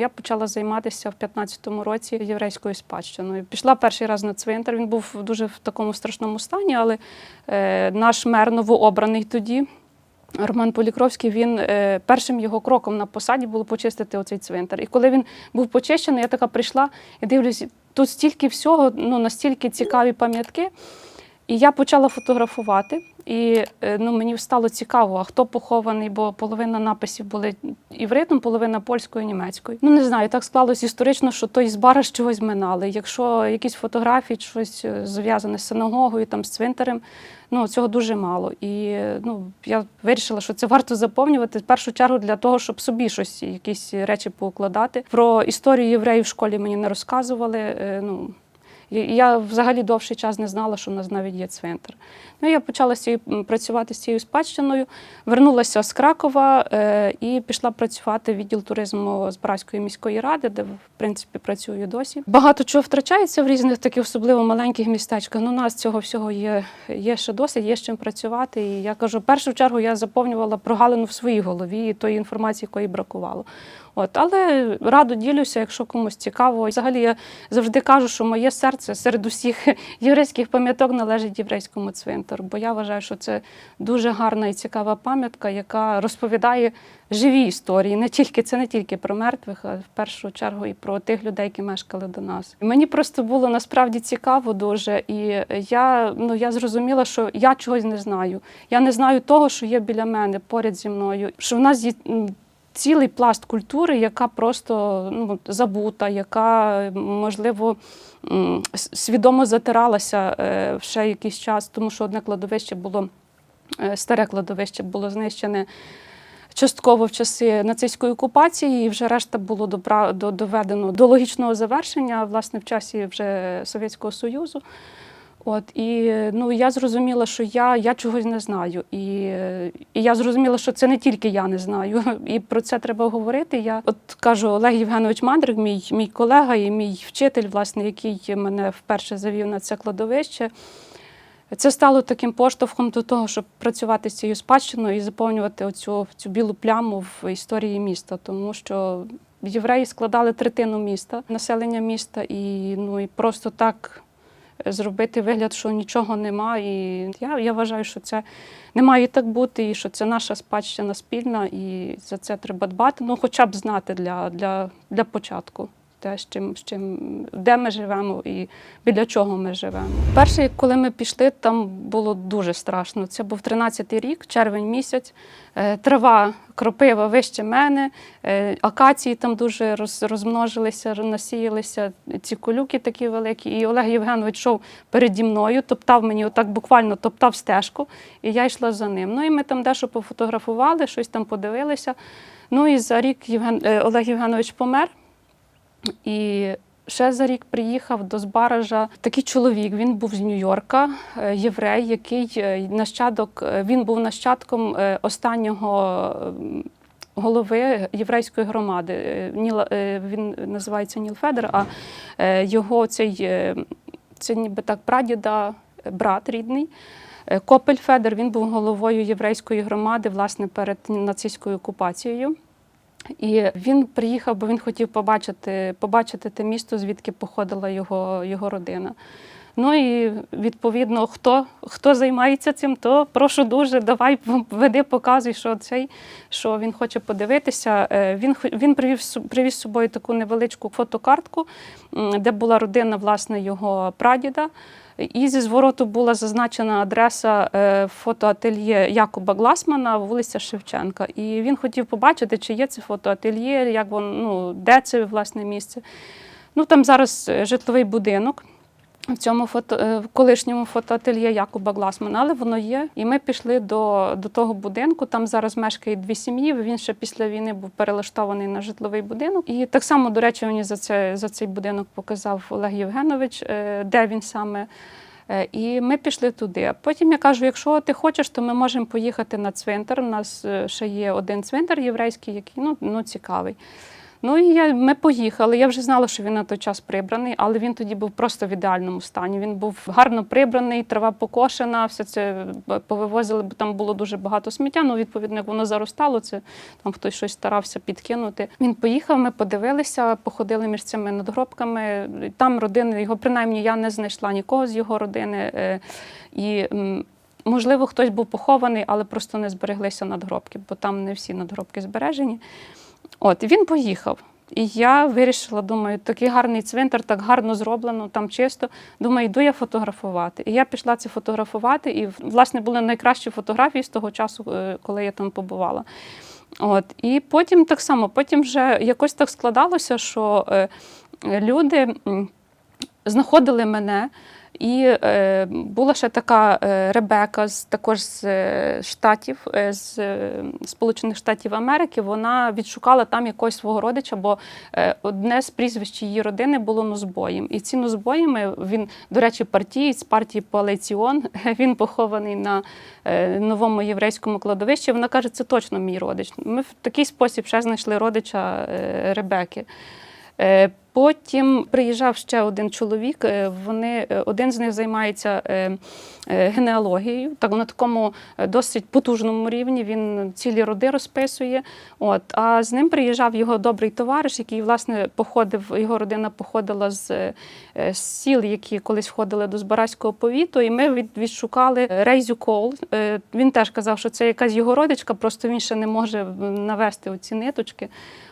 Я почала займатися в 15-му році єврейською спадщиною. Пішла перший раз на цвинтар. Він був дуже в такому страшному стані, але е, наш мер новообраний тоді. Роман Полікровський, він е, першим його кроком на посаді було почистити оцей цвинтар. І коли він був почищений, я така прийшла і дивлюсь, тут стільки всього, ну настільки цікаві пам'ятки. І я почала фотографувати, і е, ну, мені стало цікаво, а хто похований, бо половина написів були івритом, половина польською, німецькою. Ну не знаю, так склалось історично, що той з бара з чогось минали. Якщо якісь фотографії, щось е, зв'язане з синагогою, там з цвинтарем, ну цього дуже мало. І ну я вирішила, що це варто заповнювати в першу чергу для того, щоб собі щось, якісь речі поукладати. Про історію євреїв в школі мені не розказували. е, Ну Я взагалі довший час не знала, що в нас навіть є цвинтар. Ну, я почала працювати з цією спадщиною, вернулася з Кракова е, і пішла працювати в відділ туризму з Братської міської ради, де в принципі працюю досі. Багато чого втрачається в різних таких особливо маленьких містечках. Ну, у нас цього всього є, є ще досить, є з чим працювати. І я кажу, в першу чергу я заповнювала прогалину в своїй голові і тої інформації, якої бракувало. От, але радо ділюся, якщо комусь цікаво. Взагалі я завжди кажу, що моє серце серед усіх єврейських пам'яток належить єврейському цвинтару, бо я вважаю, що це дуже гарна і цікава пам'ятка, яка розповідає живі історії. Не тільки це не тільки про мертвих, а в першу чергу і про тих людей, які мешкали до нас. Мені просто було насправді цікаво дуже, і я, ну, я зрозуміла, що я чогось не знаю. Я не знаю того, що є біля мене поряд зі мною, що в нас є. Цілий пласт культури, яка просто ну, забута, яка можливо свідомо затиралася е, ще якийсь час, тому що одне кладовище було е, старе кладовище було знищене частково в часи нацистської окупації, і вже решта було добра, до, доведено до логічного завершення, власне, в часі вже Совєтського Союзу. От і ну я зрозуміла, що я, я чогось не знаю. І, і я зрозуміла, що це не тільки я не знаю, і про це треба говорити. Я от кажу, Олег Євгенович Мандрик, мій, мій колега і мій вчитель, власне, який мене вперше завів на це кладовище. Це стало таким поштовхом до того, щоб працювати з цією спадщиною і заповнювати оцю цю білу пляму в історії міста, тому що євреї складали третину міста, населення міста, і ну і просто так зробити вигляд, що нічого нема. І я, я вважаю, що це не має так бути, і що це наша спадщина спільна, і за це треба дбати. Ну, хоча б знати для, для, для початку. Те, з чим, з чим, де ми живемо і біля чого ми живемо. Перше, коли ми пішли, там було дуже страшно. Це був 13-й рік, червень місяць. Е, Трава, кропива вище мене, е, акації там дуже роз, розмножилися, насіялися, ці колюки такі великі. І Олег Євгенович йшов переді мною, топтав мені, отак буквально топтав стежку, і я йшла за ним. Ну і ми там дещо пофотографували, щось там подивилися. Ну і за рік Євген, е, Олег Євгенович помер. І ще за рік приїхав до Збаража такий чоловік. Він був з Нью-Йорка, е, єврей, який е, нащадок, е, він був нащадком останнього голови єврейської громади. Він називається Ніл Федер, а його цей це ніби так прадіда, брат рідний. Копель Федер він був головою єврейської громади власне перед нацистською окупацією. І він приїхав, бо він хотів побачити, побачити те місто, звідки походила його, його родина. Ну і відповідно, хто, хто займається цим, то прошу дуже, давай веди, показуй, що цей, що він хоче подивитися. Е, Він, він привів, привіз з собою таку невеличку фотокартку, де була родина власне його прадіда. І зі звороту була зазначена адреса е, фотоательє Якуба Гласмана, вулиця Шевченка. І він хотів побачити, чи є це фотоательє, як вон, ну, де це власне місце. Ну там зараз е, житловий будинок. В цьому фото, е, в колишньому фотоательє Якуба Гласмана, але воно є. І ми пішли до, до того будинку. Там зараз мешкає дві сім'ї. Він ще після війни був перелаштований на житловий будинок. І так само, до речі, мені за це за цей будинок показав Олег Євгенович, е, де він саме. Е, І ми пішли туди. А Потім я кажу: якщо ти хочеш, то ми можемо поїхати на цвинтар. У нас ще є один цвинтар єврейський, який ну, ну цікавий. Ну і я, ми поїхали. Я вже знала, що він на той час прибраний, але він тоді був просто в ідеальному стані. Він був гарно прибраний, трава покошена, все це повивозили, бо там було дуже багато сміття. Ну, відповідно, як воно заростало, це там хтось щось старався підкинути. Він поїхав, ми подивилися, походили між цими надгробками. Там родини його, принаймні, я не знайшла нікого з його родини. Е, І можливо, хтось був похований, але просто не збереглися надгробки, бо там не всі надгробки збережені. От, він поїхав. І я вирішила, думаю, такий гарний цвинтар, так гарно зроблено, там чисто. Думаю, йду я фотографувати. І я пішла це фотографувати. І, власне, були найкращі фотографії з того часу, е, коли я там побувала. От. І потім так само, потім вже якось так складалося, що е, люди знаходили мене. І е, була ще така е, Ребека, з також з е, штатів, е, з Сполучених Штатів Америки. Вона відшукала там якогось свого родича, бо одне з прізвищ її родини було Нозбоєм. І ці Нозбоєми він, до речі, партієць партії Палеціон. Він похований на новому єврейському кладовищі. Вона каже, це точно мій родич. Ми в такий спосіб ще знайшли родича Ребеки. Потім приїжджав ще один чоловік. е, Вони е, один з них займається е, генеалогією, так на такому досить потужному рівні. Він цілі роди розписує. От а з ним приїжджав його добрий товариш, який власне походив. Його родина походила з, з сіл, які колись входили до Збаразького повіту. І ми від, відшукали Рейзю Кол. Він теж казав, що це якась його родичка, просто він ще не може навести оці ниточки.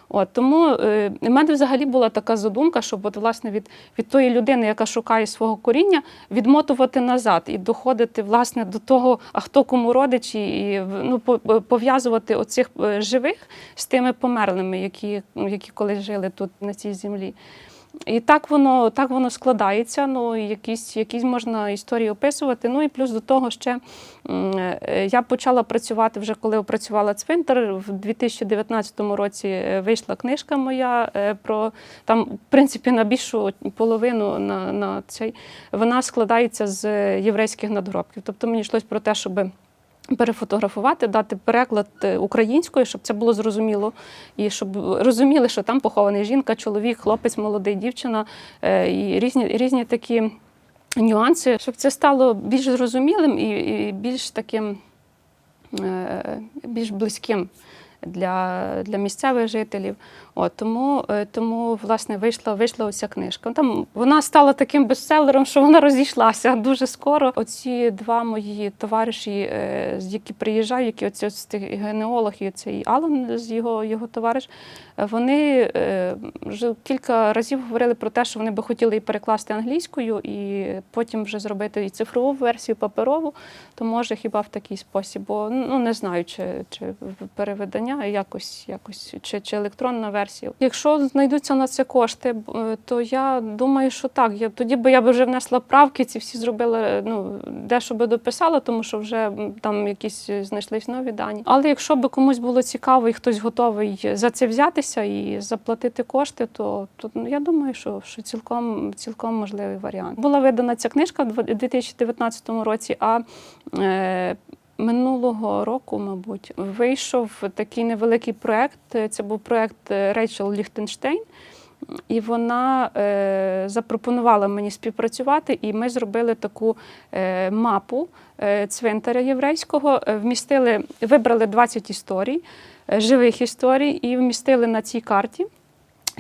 От тому е, в мене взагалі була така задумка, щоб от, власне від, від тої людини, яка шукає свого коріння, відмотувати назад і доходити власне до того, а хто кому родичі, і ну, по- пов'язувати оцих е, живих з тими померлими, які, які колись жили тут на цій землі. І так воно, так воно складається. Ну, якісь, якісь можна історії описувати. Ну і плюс до того ще е, я почала працювати вже коли опрацювала цвинтар. В 2019 році е, вийшла книжка моя е, про там, в принципі, на більшу половину на, на цей вона складається з єврейських надгробків. Тобто мені йшлось про те, щоби перефотографувати, дати переклад е, українською, щоб це було зрозуміло, і щоб розуміли, що там похований жінка, чоловік, хлопець, молодий, дівчина е, і різні, різні такі нюанси, щоб це стало більш зрозумілим і, і більш таким е, більш близьким для, для місцевих жителів. От, тому, е, тому власне вийшла, вийшла оця книжка. Там вона стала таким бестселером, що вона розійшлася дуже скоро. Оці два мої товариші, е, які приїжджають, які оці цей генеолог і цей Алан з його, його товариш, вони е, вже кілька разів говорили про те, що вони би хотіли і перекласти англійською, і потім вже зробити і цифрову версію, паперову, то може хіба в такий спосіб, бо ну не знаю, чи, чи переведення якось, якось чи, чи електронна версія. Якщо знайдуться на це кошти, е, то я думаю, що так. Я тоді би я би вже внесла правки, ці всі зробила, ну дещо би дописала, тому що вже там якісь е, знайшлись нові дані. Але якщо би комусь було цікаво і хтось готовий за це взятися і заплатити кошти, то, то ну, я думаю, що, що цілком, цілком можливий варіант. Була видана ця книжка в 2019 році, а е, Минулого року, мабуть, вийшов такий невеликий проект. Це був проект е, Рейчел Ліхтенштейн. І вона е, запропонувала мені співпрацювати, і ми зробили таку е, мапу е, цвинтаря єврейського, е, вмістили, вибрали 20 історій, е, живих історій, і вмістили на цій карті.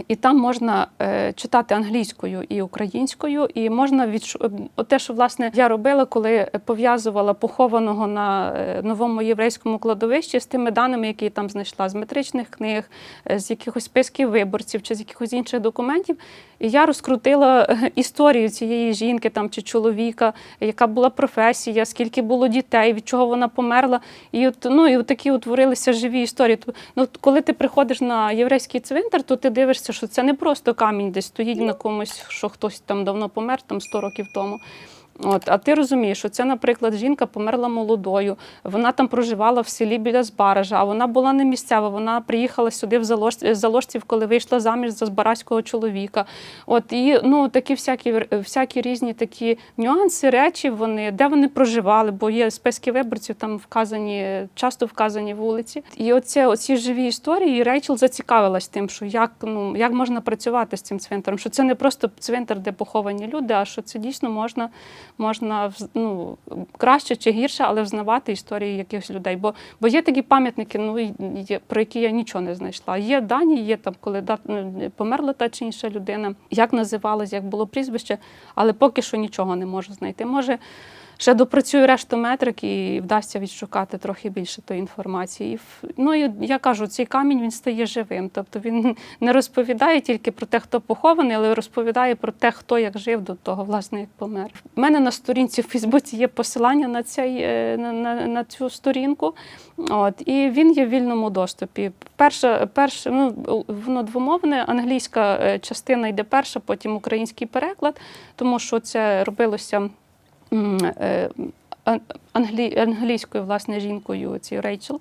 І там можна е, читати англійською і українською, і можна відшу... е, те, що власне я робила, коли пов'язувала похованого на е, новому єврейському кладовищі з тими даними, які я там знайшла з метричних книг, з якихось списків виборців чи з якихось інших документів. І я розкрутила історію цієї жінки там чи чоловіка, яка була професія, скільки було дітей, від чого вона померла. І от ну і от такі утворилися живі історії. Ну, коли ти приходиш на єврейський цвинтар, то ти дивишся, що це не просто камінь, десь стоїть на комусь, що хтось там давно помер, там 100 років тому. От, а ти розумієш, що це, наприклад, жінка померла молодою, вона там проживала в селі біля Збаража, а вона була не місцева, вона приїхала сюди в Заложців, коли вийшла заміж за збаразького чоловіка. От і ну такі всякі всякі різні такі нюанси, речі, вони де вони проживали, бо є списки виборців, там вказані, часто вказані вулиці. І оце, оці живі історії, і Рейчел зацікавилась тим, що як ну як можна працювати з цим цвинтарем, що це не просто цвинтар, де поховані люди, а що це дійсно можна, можна ну, краще чи гірше, але взнавати історії якихось людей. Бо, бо є такі пам'ятники, ну є, про які я нічого не знайшла. Є дані, є там, коли да, ну, померла та чи інша людина, як називалась, як було прізвище, але поки що нічого не можу знайти. Може. Ще допрацюю решту метрик і вдасться відшукати трохи більше тої інформації. Ну і я кажу, цей камінь він стає живим. Тобто він не розповідає тільки про те, хто похований, але розповідає про те, хто як жив до того, власне, як помер. У мене на сторінці в Фейсбуці є посилання на цей е, на, на, на цю сторінку. От і він є в вільному доступі. Перше, перше, ну воно двомовне. Англійська е, частина йде перша, потім український переклад, тому що це робилося. Е, ан- англі, англійською власне жінкою цією Рейчел.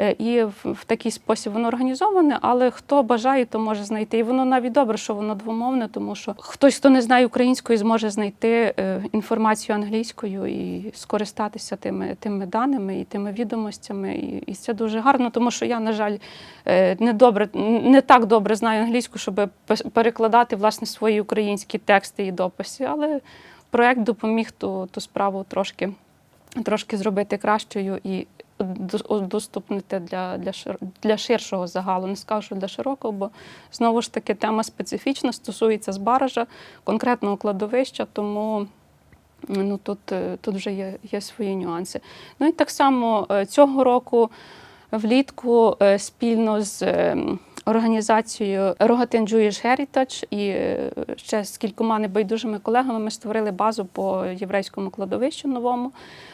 Е, І в, такий спосіб воно організоване, але хто бажає, то може знайти. І воно навіть добре, що воно двомовне, тому що хтось, хто не знає української, зможе знайти е, інформацію англійською і скористатися тими, тими даними і тими відомостями. І, і це дуже гарно, тому що я, на жаль, не добре, не так добре знаю англійську, щоб пе- перекладати власне свої українські тексти і дописи. Але проект допоміг ту, ту справу трошки, трошки зробити кращою і до- доступнити для, для, для ширшого загалу. Не скажу що для широкого, бо знову ж таки тема специфічна, стосується збаража, конкретного кладовища, тому. Ну, тут, е, тут вже є, є свої нюанси. Ну і так само е, цього року влітку е, спільно з е, організацією Рогатин Jewish Heritage і е, ще з кількома небайдужими колегами ми створили базу по єврейському кладовищу новому.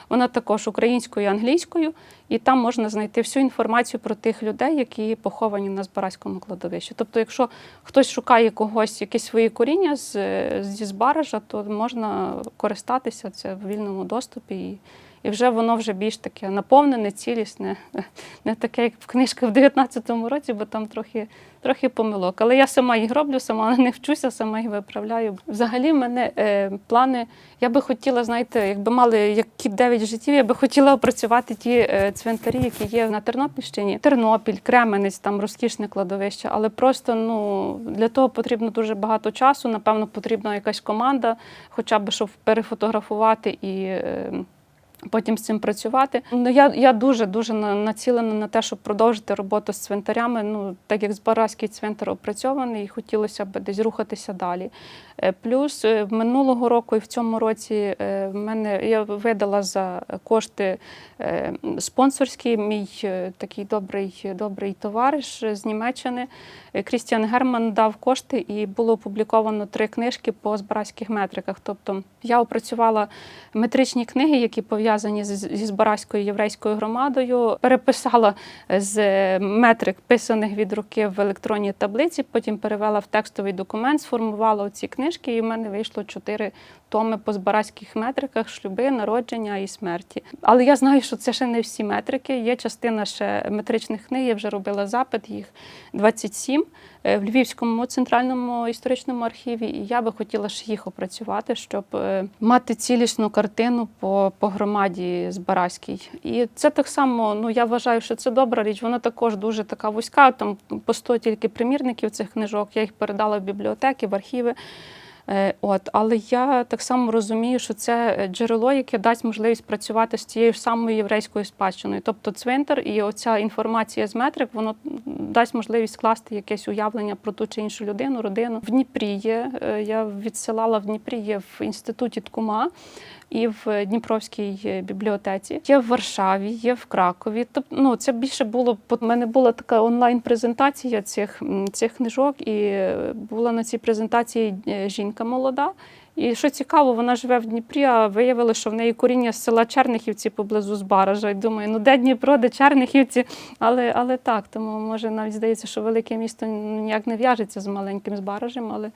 Вона також українською і англійською, і там можна знайти всю інформацію про тих людей, які поховані на Збаразькому кладовищі. Тобто, якщо хтось шукає когось, якісь свої коріння з, зі Збаража, то можна користатися це в вільному доступі. І, і вже воно вже більш таке наповнене, цілісне, не таке, як в книжках в 19-му році, бо там трохи, трохи помилок. Але я сама їх роблю, сама них вчуся, сама їх виправляю. Взагалі, в мене е, плани. Я би хотіла, знаєте, якби мали які 9 життів, я би хотіла опрацювати ті е, цвинтарі, які є на Тернопільщині. Тернопіль, Кременець, там розкішне кладовище. Але просто ну для того потрібно дуже багато часу. Напевно, потрібна якась команда, хоча б щоб перефотографувати і. е, Потім з цим працювати. Ну я, я дуже дуже націлена на те, щоб продовжити роботу з цвинтарями. Ну так як Збаразький цвинтар опрацьований, і хотілося б десь рухатися далі. Е, Плюс е, минулого року і в цьому році е, в мене я видала за кошти спонсорські мій такий добрий, добрий товариш з Німеччини. Крістіан Герман дав кошти, і було опубліковано три книжки по збаразьких метриках. Тобто я опрацювала метричні книги, які пов'язані з- зі збаразькою єврейською громадою, переписала з метрик, писаних від руки в електронній таблиці, потім перевела в текстовий документ, сформувала ці книжки, і в мене вийшло чотири томи по збаразьких метриках, шлюби, народження і смерті. Але я знаю, що це ще не всі метрики. Є частина ще метричних книг. Я вже робила запит, їх 27 е, в Львівському центральному історичному архіві. І я би хотіла ж їх опрацювати, щоб е, мати цілісну картину по, по громаді Збаразькій. І це так само. Ну я вважаю, що це добра річ. Вона також дуже така вузька. Там по 100 тільки примірників цих книжок. Я їх передала в бібліотеки, в архіви. Е, От, але я так само розумію, що це е, джерело, яке дасть можливість працювати з тією ж самою єврейською спадщиною. Тобто цвинтар і оця інформація з метрик, воно дасть можливість скласти якесь уявлення про ту чи іншу людину, родину. В Дніпрі є. е, Я відсилала в Дніпрі є в інституті Ткума і в Дніпровській е, бібліотеці. Є в Варшаві, є в Кракові. Тобто, ну це більше було У мене була така онлайн-презентація цих, цих книжок, і е, була на цій презентації е, жінка молода. І що цікаво, вона живе в Дніпрі, а виявили, що в неї коріння з села Чернихівці поблизу Збаража. І думаю, ну де Дніпро, де Чернихівці? Але, але так, тому може навіть здається, що велике місто ніяк не в'яжеться з маленьким Збаражем, але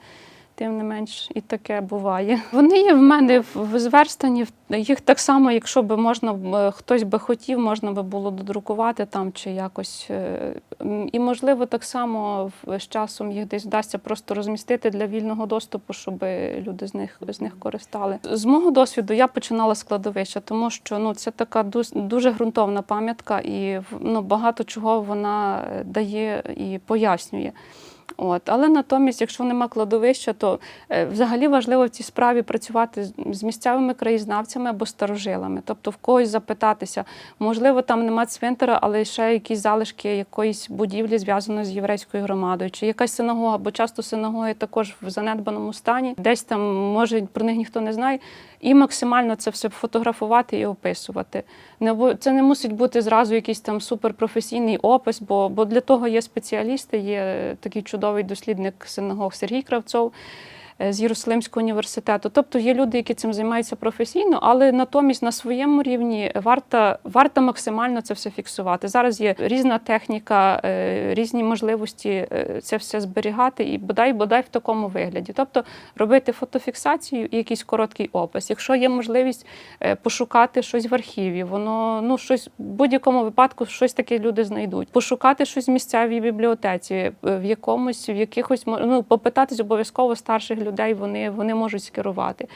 тим не менш і таке буває. Вони є в мене в- зверстані. Їх так само, якщо би можна хтось би хотів, можна би було додрукувати там чи якось. е, І можливо, так само з часом їх десь вдасться просто розмістити для вільного доступу, щоб люди з них з них користали. З мого досвіду я починала з тому що ну це така дуже ґрунтовна пам'ятка, і ну багато чого вона е, дає і пояснює. От. Але натомість, якщо нема кладовища, то е, взагалі важливо в цій справі працювати з- з місцевими краєзнавцями або старожилами. Тобто в когось запитатися, можливо, там нема цвинтара, але ще якісь залишки якоїсь будівлі зв'язаної з єврейською громадою, чи якась синагога, бо часто синагоги також в занедбаному стані, десь там може про них ніхто не знає. І максимально це все фотографувати і описувати. Не це не мусить бути зразу якийсь там суперпрофесійний опис, бо, бо для того є спеціалісти, є такий чудовий дослідник синагог Сергій Кравцов з Єрусалимського університету. Тобто є люди, які цим займаються професійно, але натомість на своєму рівні варто, варто максимально це все фіксувати. Зараз є різна техніка, е, різні можливості е, це все зберігати і бодай бодай в такому вигляді. Тобто робити фотофіксацію і якийсь короткий опис. Якщо є можливість е, пошукати щось в архіві, воно ну щось в будь-якому випадку щось таке люди знайдуть. Пошукати щось в місцевій бібліотеці, е, в якомусь, в якихось ну, попитатись обов'язково старших людей, вони, вони можуть скерувати.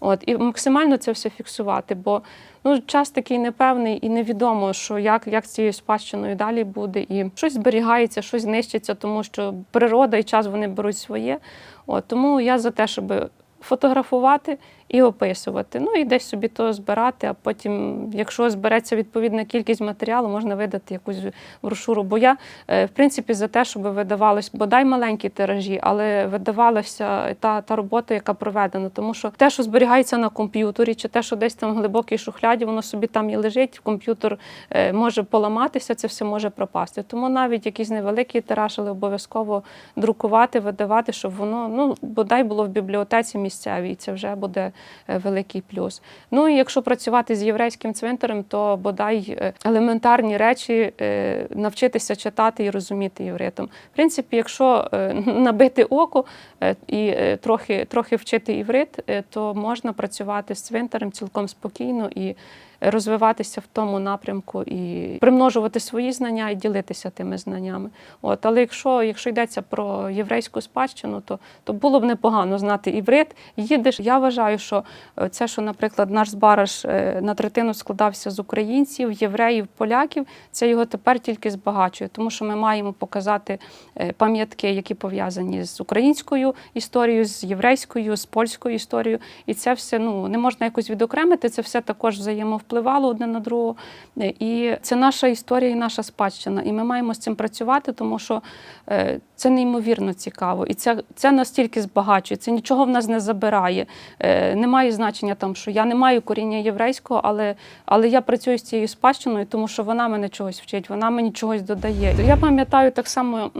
От і максимально це все фіксувати, бо ну час такий непевний і невідомо, що як, як з цією спадщиною далі буде, і щось зберігається, щось знищиться, тому що природа і час вони беруть своє. От тому я за те, щоб фотографувати і описувати. Ну і десь собі то збирати, а потім, якщо збереться відповідна кількість матеріалу, можна видати якусь брошуру. Бо я, е, в принципі, за те, щоб видавалось бодай маленькі тиражі, але видавалася та, та робота, яка проведена. Тому що те, що зберігається на комп'ютері, чи те, що десь там в глибокій шухляді, воно собі там і лежить, комп'ютер е, може поламатися, це все може пропасти. Тому навіть якийсь невеликий тираж, але обов'язково друкувати, видавати, щоб воно ну бодай було в бібліотеці місцевій. Це вже буде великий плюс. Ну і якщо працювати з єврейським цвинтарем, то бодай е, елементарні речі е, навчитися читати і розуміти євритом. В принципі, якщо е, набити око е, і е, трохи, трохи вчити єврит, е, то можна працювати з цвинтарем цілком спокійно і розвиватися в тому напрямку і примножувати свої знання і ділитися тими знаннями. От, але якщо, якщо йдеться про єврейську спадщину, то, то було б непогано знати іврит. Їдеш. Я вважаю, що е, це, що, наприклад, наш збараж е, на третину складався з українців, євреїв, поляків, це його тепер тільки збагачує, тому що ми маємо показати е, пам'ятки, які пов'язані з українською історією, з єврейською, з польською історією. І це все ну не можна якось відокремити. Це все також взаємовпливало одне на другого. Е, І це наша історія і наша спадщина. І ми маємо з цим працювати, тому що е, це неймовірно цікаво. І це, це настільки збагачує, це нічого в нас не забирає. Е, Немає значення там, що я не маю коріння єврейського, але, але я працюю з цією спадщиною, тому що вона мене чогось вчить, вона мені чогось додає. Я пам'ятаю так само,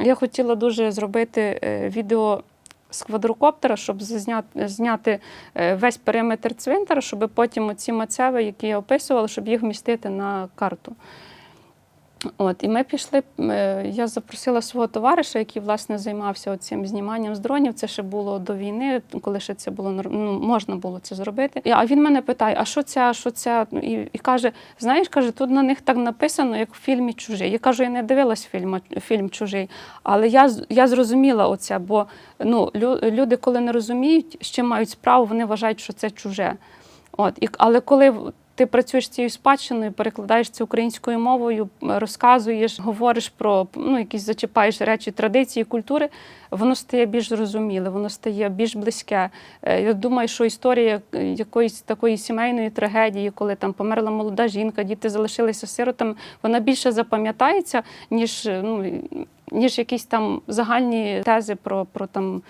я хотіла дуже зробити е, відео з квадрокоптера, щоб зняти, зняти е, весь периметр цвинтара, щоб потім оці мацеви, які я описувала, щоб їх вмістити на карту. От, і ми пішли. е, Я запросила свого товариша, який власне займався цим зніманням з дронів. Це ще було до війни, коли ще це було ну, можна було це зробити. А він мене питає: а що це, що це? Ну, І, і каже: знаєш, каже, тут на них так написано, як в фільмі Чужий. Я кажу, я не дивилась фільм, фільм Чужий, але я, я зрозуміла оце, бо ну, люди, коли не розуміють, з чим мають справу, вони вважають, що це чуже. От, і, але коли ти працюєш цією спадщиною, перекладаєш це українською мовою, розказуєш, говориш про ну, якісь зачіпаєш речі традиції, культури, воно стає більш зрозуміле, воно стає більш близьке. Е, Я думаю, що історія е, якоїсь такої сімейної трагедії, коли там померла молода жінка, діти залишилися сиротами, вона більше запам'ятається, ніж ну, ніж якісь там загальні тези про, про там.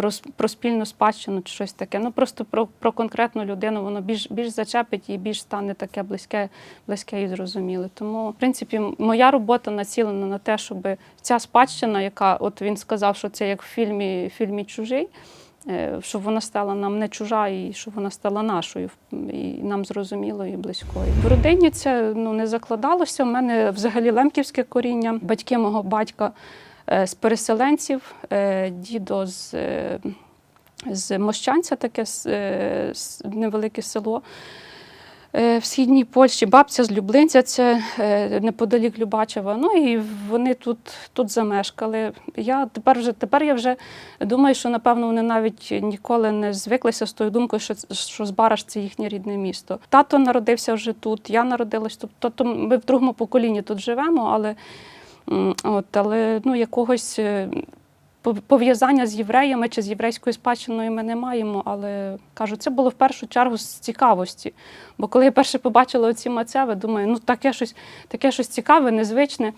Про, про спільну спадщину чи щось таке. Ну просто про, про конкретну людину воно більш більш зачепить і більш стане таке близьке, близьке і зрозуміле. Тому, в принципі, моя робота націлена на те, щоб ця спадщина, яка от він сказав, що це як в фільмі, фільмі чужий. е, Щоб вона стала нам не чужа, і щоб вона стала нашою і нам зрозумілою і близькою. В родині це ну не закладалося. У мене взагалі лемківське коріння, батьки мого батька з переселенців, е, дідо з е, з Мощанця, таке е, невелике село. е, В східній Польщі бабця з Люблинця, це е, неподалік Любачева. Ну і вони тут, тут замешкали. Я тепер вже тепер я вже думаю, що напевно вони навіть ніколи не звиклися з тою думкою, що, що Збараж це їхнє рідне місто. Тато народився вже тут, я народилась тут. Тобто ми в другому поколінні тут живемо, але, от, але ну, якогось. е, Пов'язання з євреями чи з єврейською спадщиною ми не маємо, але кажу, це було в першу чергу з цікавості. Бо коли я перше побачила оці мацеви, думаю, ну таке щось, таке щось цікаве, незвичне.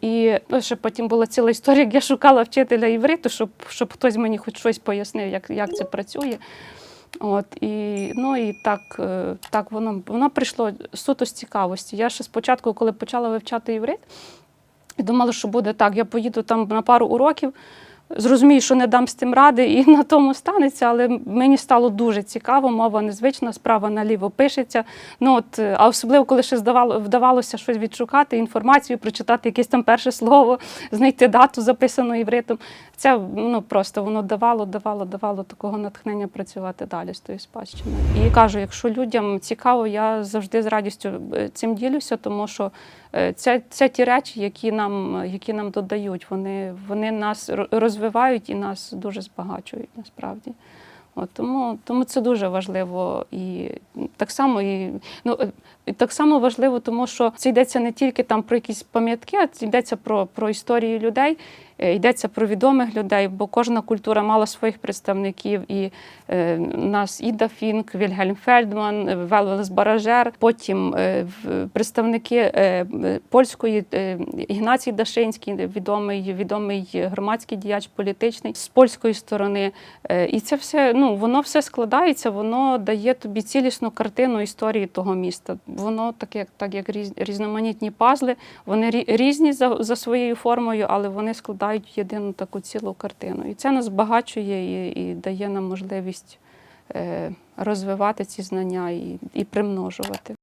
І ну, ще потім була ціла історія, як я шукала вчителя івриту, щоб, щоб хтось мені хоч щось пояснив, як, як це працює. От, і, ну, і так, е, так воно, воно прийшло суто з цікавості. Я ще спочатку, коли почала вивчати іврит, і думала, що буде так. Я поїду там на пару уроків, зрозумію, що не дам з тим ради, і на тому станеться. Але мені стало дуже цікаво, мова незвична, справа наліво пишеться. Ну от, а особливо, коли ще здавало, вдавалося щось відшукати, інформацію, прочитати якесь там перше слово, знайти дату, записану івритом. Це ну просто воно давало, давало, давало такого натхнення працювати далі з тою спадщиною. І кажу, якщо людям цікаво, я завжди з радістю е, цим ділюся, тому що це, це ті речі, які нам, які нам додають. Вони, вони нас розвивають і нас дуже збагачують насправді. От, тому, тому це дуже важливо. І так само, і, ну, е, і так само важливо, тому що це йдеться не тільки там про якісь пам'ятки, а це йдеться про, про історії людей, йдеться про відомих людей, бо кожна культура мала своїх представників. І е, нас Іда Фінк, Вільгельм Фельдман, е, Велвелес Баражер, потім е, представники е, е, польської е, Ігнацій Дашинський, відомий, відомий громадський діяч політичний з польської сторони. Е, І це все, ну воно все складається, воно дає тобі цілісну картину історії того міста. Воно так як так як різноманітні пазли, вони різні за, за своєю формою, але вони складають єдину таку цілу картину. І це нас збагачує і, і дає нам можливість е, розвивати ці знання і, і примножувати.